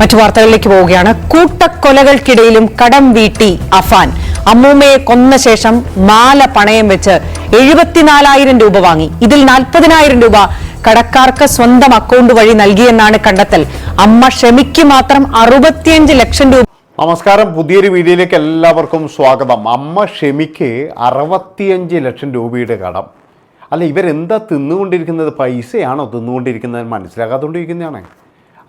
മറ്റു വാർത്തകളിലേക്ക് പോവുകയാണ്. കൂട്ടക്കൊലകൾക്കിടയിലും കടം വീട്ടി അഫാൻ. അമ്മൂമ്മയെ കൊന്ന ശേഷം മാല പണയം വെച്ച് എഴുപത്തിനാലായിരം രൂപ വാങ്ങി. ഇതിൽ നാൽപ്പതിനായിരം രൂപ കടക്കാർക്ക് സ്വന്തം അക്കൗണ്ട് വഴി നൽകിയെന്നാണ് കണ്ടെത്തൽ. അമ്മ ക്ഷമിക്ക് മാത്രം അറുപത്തിയഞ്ച് ലക്ഷം രൂപ നമസ്കാരം. പുതിയൊരു വീഡിയോയിലേക്ക് എല്ലാവർക്കും സ്വാഗതം. അമ്മ ഷെമിക്ക് അറുപത്തിയഞ്ച് ലക്ഷം രൂപയുടെ കടം. അല്ല ഇവരെന്താ തിന്നുകൊണ്ടിരിക്കുന്നത്? പൈസയാണോ തിന്നുകൊണ്ടിരിക്കുന്നത്? മനസ്സിലാക്കാത്തോണ്ടിരിക്കുന്നതാണ്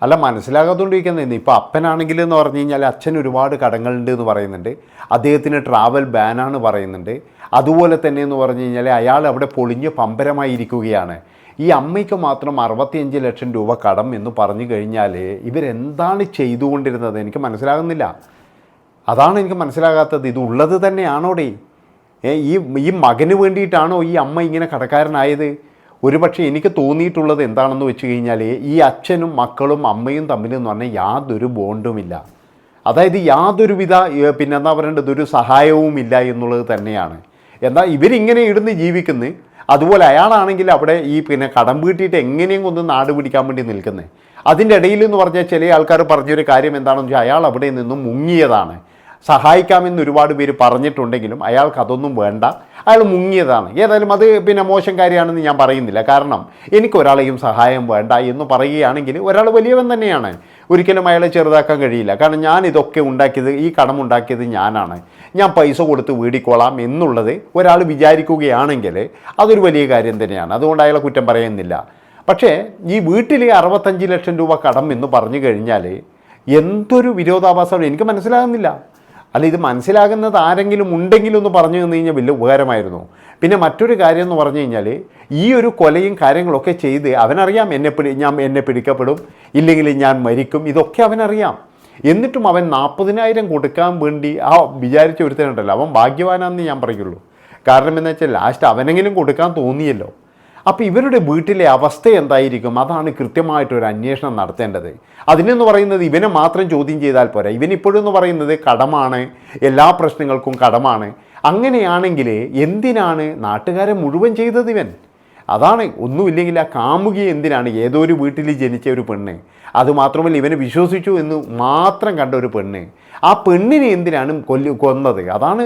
അല്ല മനസ്സിലാകാത്തോണ്ടിരിക്കുന്നത് ഇപ്പോൾ അപ്പനാണെങ്കിൽ എന്ന് പറഞ്ഞു കഴിഞ്ഞാൽ അച്ഛൻ ഒരുപാട് കടങ്ങളുണ്ട് എന്ന് പറയുന്നുണ്ട്. അദ്ദേഹത്തിന് ട്രാവൽ ബാനാണ് പറയുന്നുണ്ട്. അതുപോലെ തന്നെ എന്ന് പറഞ്ഞു കഴിഞ്ഞാൽ അയാൾ അവിടെ പൊളിഞ്ഞ് പമ്പരമായിരിക്കുകയാണ് ഈ അമ്മയ്ക്ക് മാത്രം അറുപത്തിയഞ്ച് ലക്ഷം രൂപ കടം എന്ന് പറഞ്ഞു കഴിഞ്ഞാൽ ഇവരെന്താണ് ചെയ്തുകൊണ്ടിരുന്നത് എനിക്ക് മനസ്സിലാകുന്നില്ല. അതാണ് എനിക്ക് മനസ്സിലാകാത്തത്. ഇത് ഉള്ളത് തന്നെയാണോടേ? ഈ ഈ മകന് വേണ്ടിയിട്ടാണോ ഈ അമ്മ ഇങ്ങനെ കടക്കാരനായത്? ഒരുപക്ഷെ എനിക്ക് തോന്നിയിട്ടുള്ളത് എന്താണെന്ന് വെച്ച് കഴിഞ്ഞാൽ ഈ അച്ഛനും മക്കളും അമ്മയും തമ്മിൽ എന്ന് പറഞ്ഞാൽ യാതൊരു ബോണ്ടുമില്ല. അതായത് യാതൊരുവിധ പിന്നെ എന്താ പറയേണ്ടത്? ഒരു സഹായവും ഇല്ല എന്നുള്ളത് തന്നെയാണ്. എന്നാൽ ഇവരിങ്ങനെ ഇടുന്ന് ജീവിക്കുന്നത് അതുപോലെ അയാളാണെങ്കിൽ അവിടെ ഈ പിന്നെ കടം വീട്ടിയിട്ട് എങ്ങനെയും ഒന്ന് നാട് പിടിക്കാൻ വേണ്ടി നിൽക്കുന്നത് അതിന്റെ ഇടയിൽ എന്ന് പറഞ്ഞാൽ ചില ആൾക്കാർ പറഞ്ഞൊരു കാര്യം എന്താണെന്ന് വെച്ചാൽ അയാൾ അവിടെ നിന്നും മുങ്ങിയതാണ്. സഹായിക്കാമെന്ന് ഒരുപാട് പേര് പറഞ്ഞിട്ടുണ്ടെങ്കിലും അയാൾക്ക് അതൊന്നും വേണ്ട. അയാൾ മുങ്ങിയതാണ്. ഏതായാലും അത് പിന്നെ മോശം കാര്യമാണെന്ന് ഞാൻ പറയുന്നില്ല. കാരണം എനിക്ക് ഒരാളെയും സഹായം വേണ്ട എന്ന് പറയുകയാണെങ്കിൽ ഒരാൾ വലിയവൻ തന്നെയാണ്. ഒരിക്കലും അയാളെ ചെറുതാക്കാൻ കഴിയില്ല. കാരണം ഞാൻ ഇതൊക്കെ ഉണ്ടാക്കിയത് ഈ കടം ഉണ്ടാക്കിയത് ഞാനാണ്. ഞാൻ പൈസ കൊടുത്ത് വീടിക്കോളാം എന്നുള്ളത് ഒരാൾ വിചാരിക്കുകയാണെങ്കിൽ അതൊരു വലിയ കാര്യം തന്നെയാണ്. അതുകൊണ്ട് അയാളെ കുറ്റം പറയുന്നില്ല. പക്ഷേ ഈ വീട്ടിൽ അറുപത്തഞ്ച് ലക്ഷം രൂപ കടം എന്ന് പറഞ്ഞു കഴിഞ്ഞാൽ എന്തൊരു വിരോധാഭാസമാണ്? എനിക്ക് മനസ്സിലാകുന്നില്ല. അല്ല ഇത് മനസ്സിലാകുന്നത് ആരെങ്കിലും ഉണ്ടെങ്കിലും ഒന്ന് പറഞ്ഞു തന്നു കഴിഞ്ഞാൽ വലിയ ഉപകാരമായിരുന്നു. പിന്നെ മറ്റൊരു കാര്യം എന്ന് പറഞ്ഞു കഴിഞ്ഞാൽ ഈ ഒരു കൊലയും കാര്യങ്ങളൊക്കെ ചെയ്ത് അവനറിയാം എന്നെ പിടി ഞാൻ എന്നെ പിടിക്കപ്പെടും ഇല്ലെങ്കിൽ ഞാൻ മരിക്കും ഇതൊക്കെ അവനറിയാം. എന്നിട്ടും അവൻ നാൽപ്പതിനായിരം കൊടുക്കാൻ വേണ്ടി ആ വിചാരിച്ച ഒരുത്തനുണ്ടല്ലോ. അവൻ ഭാഗ്യവാനാണെന്ന് ഞാൻ പറയുള്ളൂ. കാരണം എന്താ വെച്ചാൽ ലാസ്റ്റ് അവനെങ്കിലും കൊടുക്കാൻ തോന്നിയല്ലോ. അപ്പോൾ ഇവരുടെ വീട്ടിലെ അവസ്ഥ എന്തായിരിക്കും? അതാണ് കൃത്യമായിട്ടൊരു അന്വേഷണം നടത്തേണ്ടത്. അതിനെന്ന് പറയുന്നത് ഇവനെ മാത്രം ചോദ്യം ചെയ്താൽ പോരാ. ഇവനിപ്പോഴും എന്ന് പറയുന്നത് കടമാണ്. എല്ലാ പ്രശ്നങ്ങൾക്കും കടമാണ്. അങ്ങനെയാണെങ്കിൽ എന്തിനാണ് നാട്ടുകാരെ മുഴുവൻ ചെയ്തത് ഇവൻ? അതാണ് ഒന്നുമില്ലെങ്കിൽ ആ കാമുകി എന്തിനാണ് ഏതോ ഒരു വീട്ടിൽ ജനിച്ച ഒരു പെണ്ണ്. അതുമാത്രമല്ല ഇവനെ വിശ്വസിച്ചു എന്ന് മാത്രം കണ്ട ഒരു പെണ്ണ്. ആ പെണ്ണിനെ എന്തിനാണ് കൊല്ലു കൊന്നത്? അതാണ്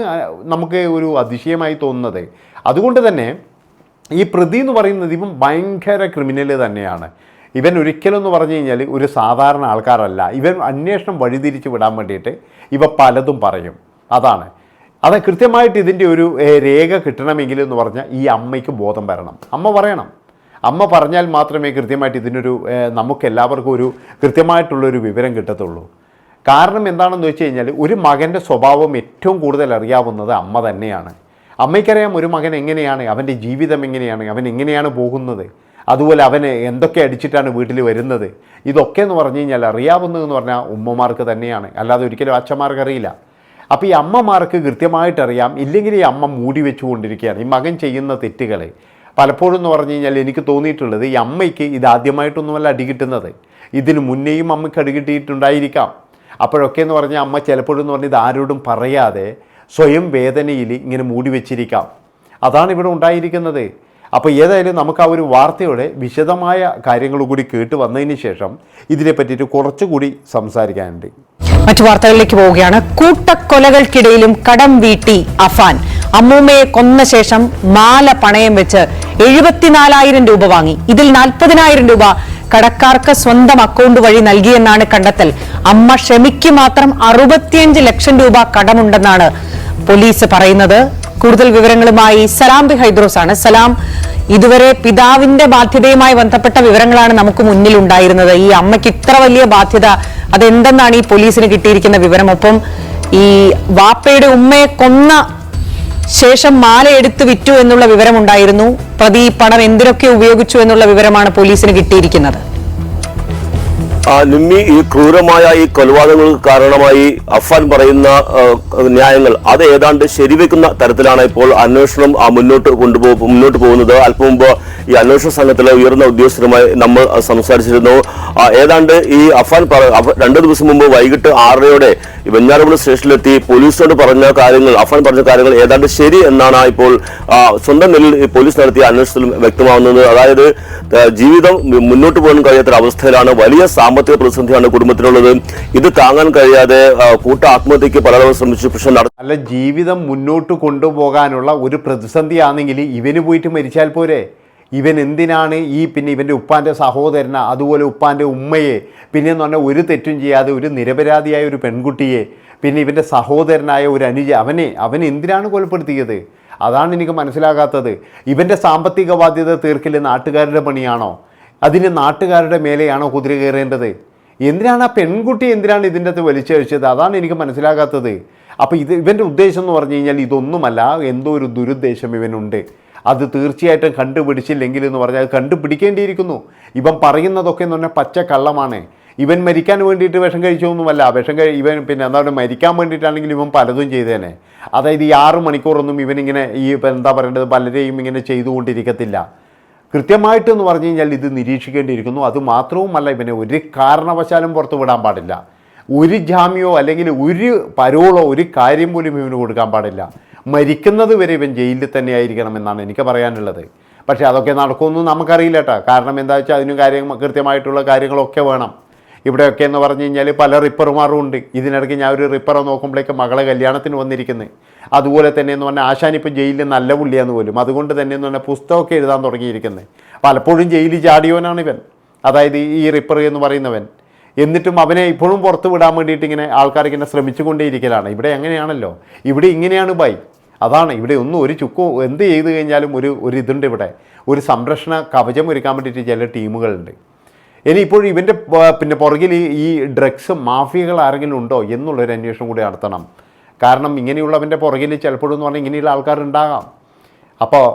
നമുക്ക് ഒരു അതിശയമായി തോന്നുന്നത്. അതുകൊണ്ട് തന്നെ ഈ പ്രതി എന്ന് പറയുന്നത് ഇവൻ ഭയങ്കര ക്രിമിനൽ തന്നെയാണ്. ഇവൻ ഒരിക്കലും എന്ന് പറഞ്ഞു കഴിഞ്ഞാൽ ഒരു സാധാരണ ആൾക്കാരല്ല. ഇവൻ അന്വേഷണം വഴിതിരിച്ച് വിടാൻ വേണ്ടിയിട്ട് ഇവ പലതും പറയും. അതാണ്. അത് കൃത്യമായിട്ട് ഇതിന്റെ ഒരു രേഖ കിട്ടണമെങ്കിൽ എന്ന് പറഞ്ഞാൽ ഈ അമ്മയ്ക്ക് ബോധം വരണം. അമ്മ പറയണം. അമ്മ പറഞ്ഞാൽ മാത്രമേ കൃത്യമായിട്ട് ഇതിനൊരു നമുക്ക് നമുക്കെല്ലാവർക്കും ഒരു കൃത്യമായിട്ടുള്ളൊരു വിവരം കിട്ടത്തുള്ളൂ. കാരണം എന്താണെന്ന് വെച്ച് കഴിഞ്ഞാൽ ഒരു മകന്റെ സ്വഭാവം ഏറ്റവും കൂടുതൽ അറിയാവുന്നത് അമ്മ തന്നെയാണ്. അമ്മയ്ക്കറിയാം ഒരു മകൻ എങ്ങനെയാണ് അവന്റെ ജീവിതം എങ്ങനെയാണ് അവൻ എങ്ങനെയാണ് പോകുന്നത് അതുപോലെ അവന് എന്തൊക്കെ അടിച്ചിട്ടാണ് വീട്ടിൽ വരുന്നത്. ഇതൊക്കെ എന്ന് പറഞ്ഞു കഴിഞ്ഞാൽ അറിയാവുന്നതെന്ന് പറഞ്ഞാൽ ഉമ്മമാർക്ക് തന്നെയാണ്. അല്ലാതെ ഒരിക്കലും അച്ഛന്മാർക്ക് അറിയില്ല. അപ്പോൾ ഈ അമ്മമാർക്ക് കൃത്യമായിട്ടറിയാം ഇല്ലെങ്കിൽ ഈ അമ്മ മൂടി വെച്ചുകൊണ്ടിരിക്കുകയാണ്. ഈ മകൻ ചെയ്യുന്ന തെറ്റുകൾ പലപ്പോഴും എന്ന് പറഞ്ഞു കഴിഞ്ഞാൽ എനിക്ക് തോന്നിയിട്ടുള്ളത് ഈ അമ്മയ്ക്ക് ഇത് ആദ്യമായിട്ടൊന്നുമല്ല അടി കിട്ടുന്നത്. ഇതിന് മുന്നേയും അമ്മയ്ക്ക് അടി കിട്ടിയിട്ടുണ്ടായിരിക്കാം. അപ്പോഴൊക്കെ എന്ന് പറഞ്ഞാൽ അമ്മ ചിലപ്പോഴെന്ന് പറഞ്ഞാൽ ഇത് ആരോടും പറയാതെ സ്വയം വേദനയിൽ ഇങ്ങനെ മൂടി വെച്ചിരിക്കാം. അതാണ് ഇവിടെ ഉണ്ടായിരിക്കുന്നത്. അപ്പോൾ ഏതായാലും നമുക്ക് ആ ഒരു വാർത്തയുടെ വിശദമായ കാര്യങ്ങൾ കൂടി കേട്ട് വന്നതിന് ശേഷം ഇതിനെ പറ്റിയിട്ട് കുറച്ചുകൂടി സംസാരിക്കാനുണ്ട്. മറ്റു വാർത്തകളിലേക്ക് പോവുകയാണ്. കൂട്ടക്കൊലകൾക്കിടയിലും കടം വീട്ടി അഫാൻ. അമ്മൂമ്മയെ കൊന്ന ശേഷം മാല പണയം വെച്ച് എഴുപത്തിനാലായിരം രൂപ വാങ്ങി. ഇതിൽ നാൽപ്പതിനായിരം രൂപ കടക്കാർക്ക് സ്വന്തം അക്കൗണ്ട് വഴി നൽകിയെന്നാണ് കണ്ടെത്തൽ. അമ്മ ഷമിക്ക് മാത്രം അറുപത്തിയഞ്ച് ലക്ഷം രൂപ കടമുണ്ടെന്നാണ് പോലീസ് പറയുന്നത്. കൂടുതൽ വിവരങ്ങളുമായി സലാം ബി ഹൈദ്രോസ് ആണ് സലാം ഇതുവരെ പിതാവിന്റെ ബാധ്യതയുമായി ബന്ധപ്പെട്ട വിവരങ്ങളാണ് നമുക്ക് മുന്നിൽ ഉണ്ടായിരുന്നത് ഈ അമ്മയ്ക്ക് ഇത്ര വലിയ ബാധ്യത അതെന്തെന്നാണ് ഈ പോലീസിന് കിട്ടിയിരിക്കുന്ന വിവരം? ഒപ്പം ഈ വാപ്പയുടെ ഉമ്മയെ കൊന്ന ശേഷം മാല എടുത്ത് വിറ്റു എന്നുള്ള വിവരമുണ്ടായിരുന്നു. പ്രതി പണം എന്തിനൊക്കെ ഉപയോഗിച്ചു എന്നുള്ള വിവരമാണ് പോലീസിന് കിട്ടിയിരിക്കുന്നത്. നിമ്മി ഈ ക്രൂരമായ ഈ കൊലപാതകങ്ങൾക്ക് കാരണമായി അഫാൻ പറയുന്ന ന്യായങ്ങൾ അത് ഏതാണ്ട് ശരിവെക്കുന്ന തരത്തിലാണ് ഇപ്പോൾ അന്വേഷണം മുന്നോട്ട് കൊണ്ടുപോ മുന്നോട്ട് പോകുന്നത്. അല്പം മുമ്പ് ഈ അന്വേഷണ സംഘത്തിലെ ഉയർന്ന ഉദ്യോഗസ്ഥരുമായി നമ്മൾ സംസാരിച്ചിരുന്നു. ഏതാണ്ട് ഈ അഫാൻ രണ്ടു ദിവസം മുമ്പ് വൈകിട്ട് ആറരയോടെ ഈ സ്റ്റേഷനിലെത്തി പോലീസിനോട് പറഞ്ഞ കാര്യങ്ങൾ അഫാൻ പറഞ്ഞ കാര്യങ്ങൾ ഏതാണ്ട് ശരി എന്നാണ് ഇപ്പോൾ സ്വന്തം നിലയിൽ പോലീസ് നടത്തിയ അന്വേഷണത്തിൽ വ്യക്തമാവുന്നത്. അതായത് ജീവിതം മുന്നോട്ട് പോകാൻ കഴിയാത്ത അവസ്ഥയിലാണ് വലിയ സാമ്പത്തിക പ്രതിസന്ധിയാണ് കുടുംബത്തിനുള്ളത് ഇത് താങ്ങാൻ കഴിയാതെ കൂട്ട ആത്മഹത്യക്ക് പലതവണ ശ്രമിച്ചു. പക്ഷെ അല്ല ജീവിതം മുന്നോട്ട് കൊണ്ടുപോകാനുള്ള ഒരു പ്രതിസന്ധിയാണെങ്കിൽ ഇവന് പോയിട്ട് മരിച്ചാൽ പോരെ? ഇവൻ എന്തിനാണ് ഈ പിന്നെ ഇവന്റെ ഉപ്പാന്റെ സഹോദരന അതുപോലെ ഉപ്പാന്റെ ഉമ്മയെ പിന്നെയെന്ന് പറഞ്ഞാൽ ഒരു തെറ്റും ചെയ്യാതെ ഒരു നിരപരാധിയായ ഒരു പെൺകുട്ടിയെ പിന്നെ ഇവന്റെ സഹോദരനായ ഒരു അനുജ അവനെ അവൻ എന്തിനാണ് കൊലപ്പെടുത്തിയത്? അതാണ് എനിക്ക് മനസ്സിലാകാത്തത്. ഇവന്റെ സാമ്പത്തിക ബാധ്യത തീർക്കില്ല നാട്ടുകാരുടെ പണിയാണോ? അതിന് നാട്ടുകാരുടെ മേലെയാണോ കുതിര കയറേണ്ടത്? എന്തിനാണ് ആ പെൺകുട്ടി എന്തിനാണ് ഇതിന്റെ അകത്ത് വലിച്ചഴിച്ചത്? അതാണ് എനിക്ക് മനസ്സിലാകാത്തത്. അപ്പോൾ ഇത് ഇവന്റെ ഉദ്ദേശം എന്ന് പറഞ്ഞു കഴിഞ്ഞാൽ ഇതൊന്നുമല്ല എന്തോ ഒരു ദുരുദ്ദേശം ഇവനുണ്ട്. അത് തീർച്ചയായിട്ടും കണ്ടുപിടിച്ചില്ലെങ്കിൽ എന്ന് പറഞ്ഞാൽ കണ്ടുപിടിക്കേണ്ടിയിരിക്കുന്നു. ഇവൻ പറയുന്നതൊക്കെ എന്ന് പറഞ്ഞാൽ പച്ച കള്ളമാണ്. ഇവൻ മരിക്കാൻ വേണ്ടിയിട്ട് വിഷം കഴിച്ചൊന്നുമല്ല. വിഷം കഴി ഇവൻ പിന്നെ എന്താ പറയുക മരിക്കാൻ വേണ്ടിയിട്ടാണെങ്കിൽ ഇവൻ പലതും ചെയ്തേനെ. അതായത് ഈ ആറ് മണിക്കൂറൊന്നും ഇവനിങ്ങനെ ഈ എന്താ പറയേണ്ടത് പലരെയും ഇങ്ങനെ ചെയ്തുകൊണ്ടിരിക്കത്തില്ല. കൃത്യമായിട്ട് എന്ന് പറഞ്ഞു കഴിഞ്ഞാൽ ഇത് നിരീക്ഷിക്കേണ്ടിയിരിക്കുന്നു. അത് മാത്രവുമല്ല ഇവനെ ഒരു കാരണവശാലും പുറത്തു വിടാൻ പാടില്ല. ഒരു ജാമ്യമോ അല്ലെങ്കിൽ ഒരു പരോളോ ഒരു കാര്യം പോലും ഇവന് കൊടുക്കാൻ പാടില്ല. മരിക്കുന്നത് വരെ ഇവൻ ജയിലിൽ തന്നെ ആയിരിക്കണം എന്നാണ് എനിക്ക് പറയാനുള്ളത്. പക്ഷേ അതൊക്കെ നടക്കുമെന്ന് നമുക്കറിയില്ല കേട്ടോ. കാരണം എന്താ വെച്ചാൽ അതിനും കാര്യം കൃത്യമായിട്ടുള്ള കാര്യങ്ങളൊക്കെ വേണം. ഇവിടെയൊക്കെ എന്ന് പറഞ്ഞു കഴിഞ്ഞാൽ പല റിപ്പർമാരും ഉണ്ട്. ഇതിനിടയ്ക്ക് ഞാൻ ഒരു റിപ്പറെ നോക്കുമ്പോഴേക്ക് മകളെ കല്യാണത്തിന് വന്നിരിക്കുന്നത് അതുപോലെ തന്നെ എന്ന് പറഞ്ഞാൽ ആശാനിപ്പോൾ ജയിലിൽ നല്ല പുള്ളിയാന്ന് പോലും. അതുകൊണ്ട് തന്നെ എന്ന് പറഞ്ഞാൽ പുസ്തകമൊക്കെ എഴുതാൻ തുടങ്ങിയിരിക്കുന്നത് പലപ്പോഴും ജയിലിൽ ചാടിയവനാണ് ഇവൻ. അതായത് ഈ റിപ്പർ എന്ന് പറയുന്നവൻ. എന്നിട്ടും അവനെ ഇപ്പോഴും പുറത്ത് വിടാൻ വേണ്ടിയിട്ട് ഇങ്ങനെ ആൾക്കാർ ഇങ്ങനെ ശ്രമിച്ചുകൊണ്ടേയിരിക്കലാണ്. ഇവിടെ അങ്ങനെയാണല്ലോ. ഇവിടെ ഇങ്ങനെയാണ് ബൈ. അതാണ് ഇവിടെ ഒന്നും ഒരു ചുക്കോ എന്ത് ചെയ്തു കഴിഞ്ഞാലും ഒരു ഒരു ഇതുണ്ട് ഇവിടെ. ഒരു സംരക്ഷണ കവചം ഒരുക്കാൻ വേണ്ടിയിട്ട് ചില ടീമുകളുണ്ട്. ഇനി ഇപ്പോൾ ഇവന്റെ പിന്നെ പുറകിൽ ഈ- ഡ്രഗ്സ് മാഫിയകൾ ആരെങ്കിലും ഉണ്ടോ എന്നുള്ളൊരു അന്വേഷണം കൂടി നടത്തണം. കാരണം ഇങ്ങനെയുള്ളവന്റെ പുറകിൽ ചിലപ്പോഴെന്ന് പറഞ്ഞാൽ ഇങ്ങനെയുള്ള ആൾക്കാരുണ്ടാകാം അപ്പോൾ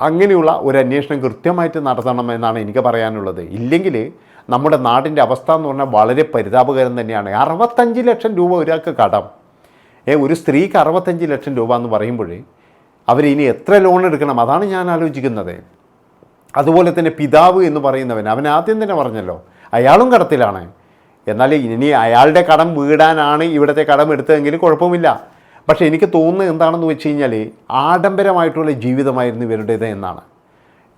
അങ്ങനെയുള്ള ഒരു അന്വേഷണം കൃത്യമായിട്ട് നടത്തണം എന്നാണ് എനിക്ക് പറയാനുള്ളത്. ഇല്ലെങ്കിൽ നമ്മുടെ നാടിന്റെ അവസ്ഥ എന്ന് പറഞ്ഞാൽ വളരെ പരിതാപകരം തന്നെയാണ്. അറുപത്തഞ്ച് ലക്ഷം രൂപ ഒരാൾക്ക് കടം. ഏ ഒരു സ്ത്രീക്ക് അറുപത്തഞ്ച് ലക്ഷം രൂപ എന്ന് പറയുമ്പോൾ അവർ ഇനി എത്ര ലോൺ എടുക്കണം? അതാണ് ഞാൻ ആലോചിക്കുന്നത്. അതുപോലെ തന്നെ പിതാവ് എന്ന് പറയുന്നവൻ അവൻ ആദ്യം തന്നെ പറഞ്ഞല്ലോ അയാളും കടത്തിലാണ്. എന്നാൽ ഇനി അയാളുടെ കടം വീടാനാണ് ഇവിടുത്തെ കടം എടുത്തതെങ്കിൽ കുഴപ്പമില്ല. പക്ഷേ എനിക്ക് തോന്നുന്നത് എന്താണെന്ന് വെച്ച് കഴിഞ്ഞാൽ ആഡംബരമായിട്ടുള്ള ജീവിതമായിരുന്നു ഇവരുടേത് എന്നാണ്.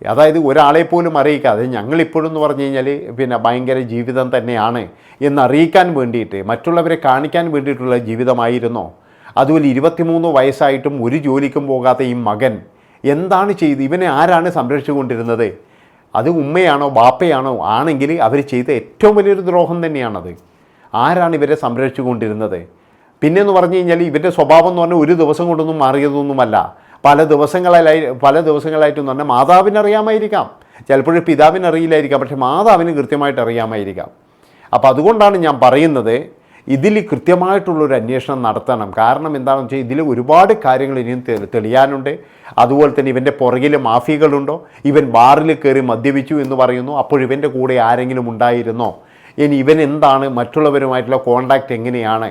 അതായത് ഒരാളെ പോലും അറിയിക്കാതെ ഞങ്ങളിപ്പോഴും എന്ന് പറഞ്ഞു കഴിഞ്ഞാൽ പിന്നെ ഭയങ്കര ജീവിതം തന്നെയാണ് എന്നറിയിക്കാൻ വേണ്ടിയിട്ട് മറ്റുള്ളവരെ കാണിക്കാൻ വേണ്ടിയിട്ടുള്ള ജീവിതമായിരുന്നോ? അതുപോലെ ഇരുപത്തിമൂന്ന് വയസ്സായിട്ടും ഒരു ജോലിക്കും പോകാത്ത ഈ മകൻ എന്താണ് ചെയ്ത് ഇവനെ ആരാണ് സംരക്ഷിച്ചുകൊണ്ടിരുന്നത്? അത് ഉമ്മയാണോ ബാപ്പയാണോ? ആണെങ്കിൽ അവർ ചെയ്ത ഏറ്റവും വലിയൊരു ദ്രോഹം തന്നെയാണത്. ആരാണ് ഇവരെ സംരക്ഷിച്ചുകൊണ്ടിരുന്നത്? പിന്നെ എന്ന് പറഞ്ഞു കഴിഞ്ഞാൽ ഇവന്റെ സ്വഭാവം എന്ന് പറഞ്ഞാൽ ഒരു ദിവസം കൊണ്ടൊന്നും മാറിയതൊന്നുമല്ല. പല ദിവസങ്ങളായി പല ദിവസങ്ങളായിട്ടെന്ന് പറഞ്ഞാൽ മാതാവിന് അറിയാമായിരിക്കാം ചിലപ്പോഴും പിതാവിന് അറിയില്ലായിരിക്കാം പക്ഷേ മാതാവിന് കൃത്യമായിട്ട് അറിയാമായിരിക്കാം. അപ്പോൾ അതുകൊണ്ടാണ് ഞാൻ പറയുന്നത് ഇതിൽ കൃത്യമായിട്ടുള്ളൊരു അന്വേഷണം നടത്തണം. കാരണം എന്താണെന്ന് വെച്ചാൽ ഇതിൽ ഒരുപാട് കാര്യങ്ങൾ ഇനിയും തെളിയാനുണ്ട്. അതുപോലെ തന്നെ ഇവന്റെ പുറകിൽ മാഫിയകളുണ്ടോ ഇവൻ ബാറിൽ കയറി മദ്യപിച്ചു എന്ന് പറയുന്നു. അപ്പോൾ ഇവന്റെ കൂടെ ആരെങ്കിലും ഉണ്ടായിരുന്നോ? ഇനി ഇവൻ എന്താണ്? മറ്റുള്ളവരുമായിട്ടുള്ള കോണ്ടാക്റ്റ് എങ്ങനെയാണ്?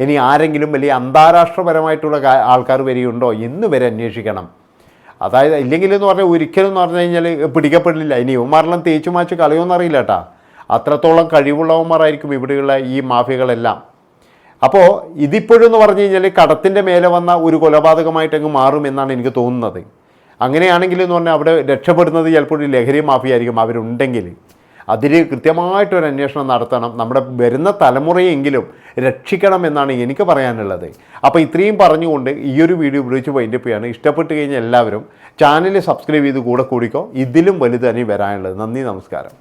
ഇനി ആരെങ്കിലും വലിയ അന്താരാഷ്ട്രപരമായിട്ടുള്ള ആൾക്കാർ വരികയുണ്ടോ? എന്ന് വരെ അന്വേഷിക്കണം. അതായത് ഇല്ലെങ്കിൽ എന്ന് പറഞ്ഞാൽ ഒരിക്കലും എന്ന് പറഞ്ഞു കഴിഞ്ഞാൽ പിടിക്കപ്പെടില്ല. ഇനി ഇവന്മാരെല്ലാം തേച്ചു മാച്ച് കളയുമെന്നറിയില്ല കേട്ടാ. അത്രത്തോളം കഴിവുള്ളവന്മാരായിരിക്കും ഇവിടെയുള്ള ഈ മാഫിയകളെല്ലാം. അപ്പോൾ ഇതിപ്പോഴെന്ന് പറഞ്ഞു കഴിഞ്ഞാൽ കടത്തിന്റെ മേലെ വന്ന ഒരു കൊലപാതകമായിട്ടങ്ങ് മാറുമെന്നാണ് എനിക്ക് തോന്നുന്നത്. അങ്ങനെയാണെങ്കിൽ എന്ന് പറഞ്ഞാൽ അവിടെ രക്ഷപ്പെടുന്നത് ചിലപ്പോൾ ഒരു ലഹരി മാഫിയായിരിക്കും അവരുണ്ടെങ്കിൽ. അതിൽ കൃത്യമായിട്ടൊരു അന്വേഷണം നടത്തണം. നമ്മുടെ വരുന്ന തലമുറയെങ്കിലും രക്ഷിക്കണം എന്നാണ് എനിക്ക് പറയാനുള്ളത്. അപ്പോൾ ഇത്രയും പറഞ്ഞുകൊണ്ട് ഈ ഒരു വീഡിയോ ഉപയോഗിച്ച് വൈൻഡപ്പ് ചെയ്യാണ്. ഇഷ്ടപ്പെട്ട് കഴിഞ്ഞാൽ എല്ലാവരും ചാനൽ സബ്സ്ക്രൈബ് ചെയ്ത് കൂടെ കൂടിക്കോ. ഇതിലും വലുത് വരാനുള്ളത്. നന്ദി നമസ്കാരം.